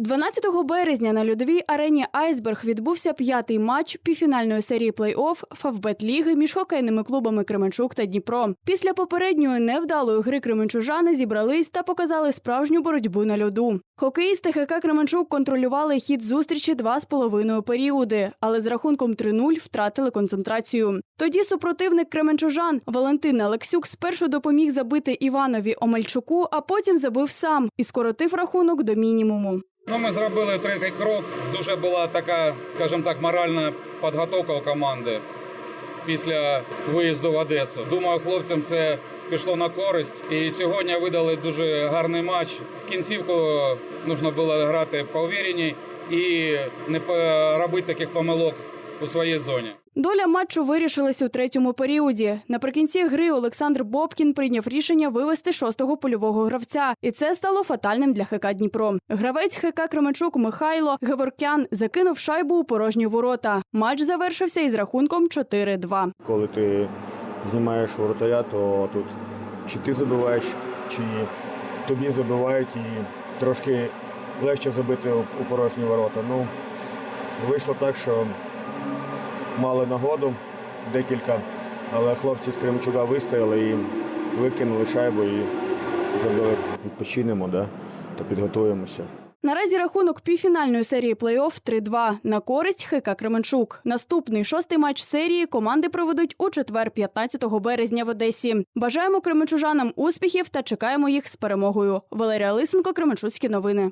12 березня на льодовій арені Айсберг відбувся п'ятий матч півфінальної серії плей-офф Фавбет ліги між хокейними клубами Кременчук та Дніпро. Після попередньої невдалої гри кременчужани зібрались та показали справжню боротьбу на льоду. Хокеїсти ХК Кременчук контролювали хід зустрічі два з половиною періоди, але з рахунком 3-0 втратили концентрацію. Тоді супротивник Кременчужан Валентин Алексюк спершу допоміг забити Іванові Омельчуку, а потім забив сам і скоротив рахунок до мінімуму. Ну, ми зробили третій крок. Дуже була така, скажімо так, моральна підготовка у команди після виїзду в Одесу. Думаю, хлопцям це пішло на користь. І сьогодні видали дуже гарний матч. Кінцівку потрібно було грати по увіреній і не робити таких помилок у своїй зоні. Доля матчу вирішилась у третьому періоді. Наприкінці гри Олександр Бобкін прийняв рішення вивести шостого польового гравця, і це стало фатальним для ХК Дніпро. Гравець ХК Кременчук Михайло Геворкян закинув шайбу у порожні ворота. Матч завершився із рахунком 4-2. Коли ти знімаєш воротаря, то тут чи ти забиваєш, чи тобі забивають і трошки легше забити у у порожні ворота. Ну, вийшло так, що мали нагоду декілька, але хлопці з Кремчука вистояли і викинули шайбу і забили. Відпочинемо да, та підготуємося. Наразі рахунок півфінальної серії плей-офф 3-2 на користь ХК Кременчук. Наступний шостий матч серії команди проведуть у четвер, 15 березня в Одесі. Бажаємо кременчужанам успіхів та чекаємо їх з перемогою. Валерія Лисенко, Кременчуцькі новини.